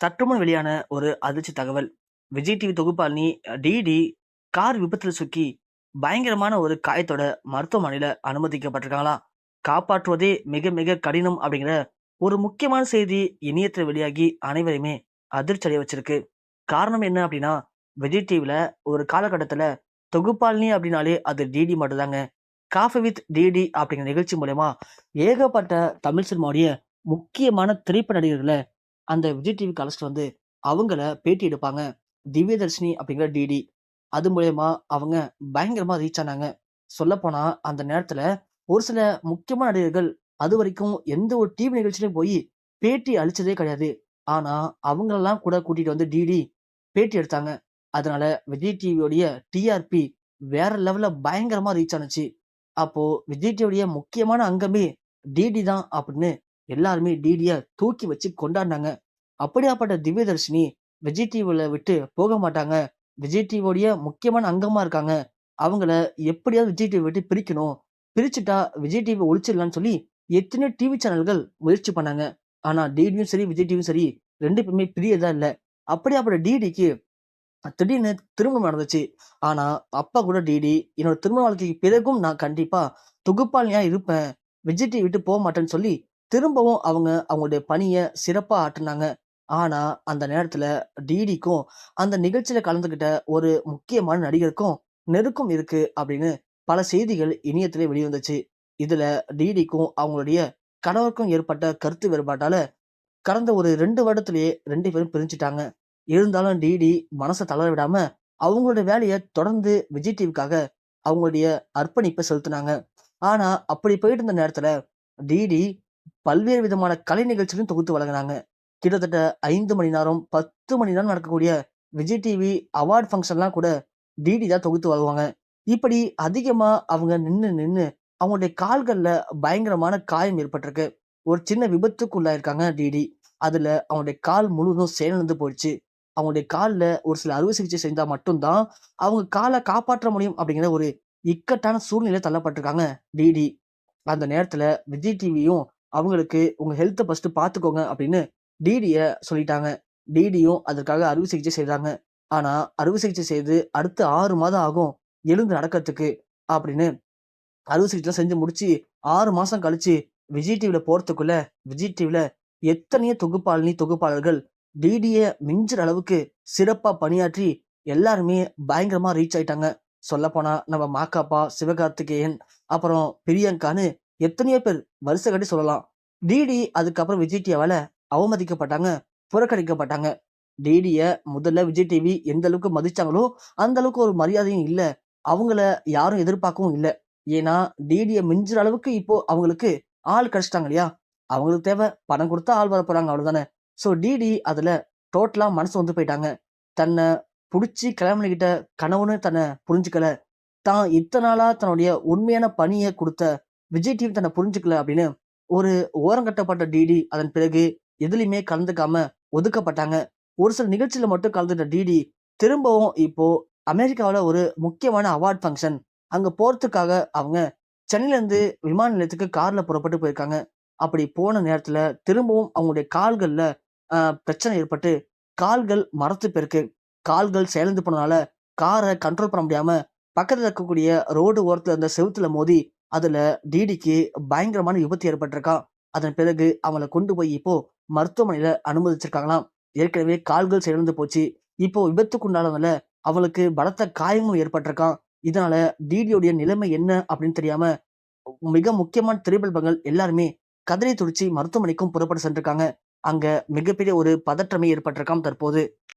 சற்றுமுன் வெளியான ஒரு அதிர்ச்சி தகவல். விஜய் டிவி தொகுப்பாளினி டிடி கார் விபத்தில் சுக்கி பயங்கரமான ஒரு காயத்தோட மருத்துவமனையில் அனுமதிக்கப்பட்டிருக்காங்களாம். காப்பாற்றுவதே மிக மிக கடினம் அப்படிங்கிற ஒரு முக்கியமான செய்தி இணையத்தில் வெளியாகி அனைவரையுமே அதிர்ச்சி அடைய வச்சிருக்கு. காரணம் என்ன அப்படின்னா, விஜய் டிவியில் ஒரு காலகட்டத்தில் தொகுப்பாளினி அப்படின்னாலே அது டிடி மட்டும்தாங்க. காஃபி வித் டிடி அப்படிங்கிற நிகழ்ச்சி மூலயமா ஏகப்பட்ட தமிழ் சினிமாவுடைய முக்கியமான திரைப்பட நடிகர்களை அந்த விஜய் டிவிக்கு அழைச்சிட்டு வந்து அவங்கள பேட்டி எடுப்பாங்க. திவ்யதர்ஷினி அப்படிங்கிற டிடி. அது மூலயமா அவங்க பயங்கரமா ரீச் ஆனாங்க. சொல்லப்போனால் அந்த நேரத்துல ஒரு சில முக்கியமான நடிகர்கள் அது வரைக்கும் எந்த ஒரு டிவி நிகழ்ச்சியிலும் போய் பேட்டி அழிச்சதே கிடையாது. ஆனா அவங்களெல்லாம் கூட கூட்டிட்டு வந்து டிடி பேட்டி எடுத்தாங்க. அதனால விஜய் டிவியோடைய டிஆர்பி வேற லெவல்ல பயங்கரமா ரீச் ஆனுச்சு. அப்போ விஜய் டிவியோடைய முக்கியமான அங்கமே டிடி தான் அப்படின்னு எல்லாருமே டிடியை தூக்கி வச்சு கொண்டாடினாங்க அப்படியாப்பட்ட திவ்யதர்ஷினி விஜய் டிவில விட்டு போக மாட்டாங்க. விஜய் டிவியோடைய முக்கியமான அங்கமா இருக்காங்க. அவங்கள எப்படியாவது விஜய் டிவி விட்டு பிரிக்கணும். பிரிச்சுட்டா விஜய் டிவி ஒழிச்சிடலாம்னு சொல்லி எத்தனையோ டிவி சேனல்கள் முயற்சி பண்ணாங்க. ஆனா டிடியும் சரி, விஜய் டிவியும் சரி ரெண்டு பேருமே பிரியதா இல்லை அப்படியாப்பட்ட டிடிக்கு திடீர்னு திருமணம் நடந்துச்சு. ஆனா அப்பா கூட டிடி என்னோட திருமண வாழ்க்கைக்கு பிறகும் நான் கண்டிப்பா தொகுப்பாளியா இருப்பேன். விஜய் டிவி விட்டு போக மாட்டேன்னு சொல்லி திரும்பவும் அவங்க அவங்களுடைய பணியை சிறப்பாக ஆட்டினாங்க ஆனால் அந்த நேரத்தில் டிடிக்கும் அந்த நிகழ்ச்சியில் கலந்துக்கிட்ட ஒரு முக்கியமான நடிகருக்கும் நெருக்கம் இருக்கு அப்படின்னு பல செய்திகள் இணையத்திலே வெளிவந்துச்சு. இதில் டிடிக்கும் அவங்களுடைய கணவருக்கும் ஏற்பட்ட கருத்து வேறுபாட்டால் கடந்த ஒரு ரெண்டு வருடத்திலேயே ரெண்டு பேரும் பிரிஞ்சுட்டாங்க. இருந்தாலும் டிடி மனசை தளர விடாம அவங்களுடைய வேலையை தொடர்ந்து விஜய் டிவிக்காக அவங்களுடைய அர்ப்பணிப்பை செலுத்தினாங்க ஆனா அப்படி போயிட்டு இருந்த நேரத்துல டிடி பல்வேறு விதமான கலை நிகழ்ச்சிகளையும் தொகுத்து வழங்குனாங்க. கிட்டத்தட்ட ஐந்து மணி நேரம், 10 மணி நேரம் நடக்கக்கூடிய விஜய் டிவி அவார்ட் ஃபங்க்ஷன்லாம் கூட டிடி தான் தொகுத்து வருவாங்க இப்படி அதிகமாக அவங்க நின்று நின்று அவங்களுடைய கால்களில் பயங்கரமான காயம் ஏற்பட்டிருக்கு. ஒரு சின்ன விபத்துக்குள்ளாயிருக்காங்க டிடி. அதில் அவங்களுடைய கால் முழுவதும் செயலிழந்து போயிடுச்சு. அவங்களுடைய காலில் ஒரு சில அறுவை சிகிச்சை செஞ்சால் மட்டும்தான் அவங்க காலை காப்பாற்ற முடியும் அப்படிங்கிற ஒரு இக்கட்டான சூழ்நிலையில தள்ளப்பட்டிருக்காங்க டிடி. அந்த நேரத்தில் விஜய் டிவியும் அவங்களுக்கு உங்க ஹெல்த்தை ஃபர்ஸ்ட் பார்த்துக்கோங்க அப்படின்னு டிடிய சொல்லிட்டாங்க. டிடியும் அதற்காக அறுவை சிகிச்சை செய்தாங்க ஆனா அறுவை சிகிச்சை செய்து அடுத்து ஆறு மாதம் ஆகும் எழுந்து நடக்கறதுக்கு அப்படின்னு அறுவை சிகிச்சைலாம் செஞ்சு முடிச்சு ஆறு மாசம் கழிச்சு விஜய் டிவில போறதுக்குள்ள விஜய் டிவில எத்தனையோ தொகுப்பாளினி, தொகுப்பாளர்கள் டிடிய மிஞ்சுற அளவுக்கு சிறப்பா பணியாற்றி எல்லாருமே பயங்கரமா ரீச் ஆயிட்டாங்க. சொல்லப்போனா நம்ம மாக்காப்பா, சிவகார்த்திகேயன், அப்புறம் பிரியங்கான்னு எத்தனையோ பேர் வரிசை கட்டி சொல்லலாம். டிடி அதுக்கப்புறம் விஜய் டிவியால அவமதிக்கப்பட்டாங்க, புறக்கணிக்கப்பட்டாங்க. டிடிய முதல்ல விஜய் டிவி எந்த அளவுக்கு மதிச்சாங்களோ, அந்த அளவுக்கு ஒரு மரியாதையும் இல்லை அவங்கள யாரும் எதிர்பார்க்கவும் இல்லை ஏன்னா டிடியை மிஞ்சுற அளவுக்கு இப்போ அவங்களுக்கு ஆள் கிடைச்சிட்டாங்க இல்லையா? அவங்களுக்கு தேவை பணம் கொடுத்தா ஆள் வரப்போறாங்க அவ்வளவுதானே. ஸோ டிடி அதுல டோட்டலா மனசு வந்து போயிட்டாங்க. தன்னை பிடிச்சி கிளம்பிக்கிட்ட கனவுன்னு கணவனு தன்ன புரிஞ்சுக்கல. தான் இத்தனை நாளா தன்னுடைய உண்மையான பணியை கொடுத்த விஜய் டிவி தன்னை புரிஞ்சுக்கல அப்படின்னு ஒரு ஓரங்கட்டப்பட்ட டிடி அதன் பிறகு எதுலையுமே கலந்துக்காம ஒதுக்கப்பட்டாங்க. ஒரு சில நிகழ்ச்சியில மட்டும் கலந்துட்ட டிடி திரும்பவும் இப்போ அமெரிக்காவில் ஒரு முக்கியமான அவார்ட் ஃபங்க்ஷன் அங்க போறதுக்காக அவங்க சென்னையிலேருந்து விமான நிலையத்துக்கு கார்ல புறப்பட்டு போயிருக்காங்க. அப்படி போன நேரத்துல திரும்பவும் அவங்களுடைய கால்கள்ல பிரச்சனை ஏற்பட்டு கால்கள் மரத்து போயிருக்கு. கால்கள் செயலந்து போனனால காரை கண்ட்ரோல் பண்ண முடியாம பக்கத்துல இருக்கக்கூடிய ரோடு ஓரத்துல இருந்த செவுத்துல மோதி அதுல டிடிக்கு பயங்கரமான விபத்து ஏற்பட்டிருக்கான் அதன் பிறகு அவளை கொண்டு போய் இப்போ மருத்துவமனையில அனுமதிச்சிருக்காங்களாம். ஏற்கனவே கால்கள் செயலிழந்து போச்சு. இப்போ விபத்துக்குண்டானதுல அவளுக்கு பலத்த காயமும் ஏற்பட்டிருக்கான் இதனால டிடியோடைய நிலைமை என்ன அப்படின்னு தெரியாம மிக முக்கியமான திரைப்பிரபலங்கள் எல்லாருமே கதறி துடிச்சி மருத்துவமனைக்கும் புறப்பட்டு சென்றிருக்காங்க. அங்க மிகப்பெரிய ஒரு பதற்றமே ஏற்பட்டிருக்காம் தற்போது.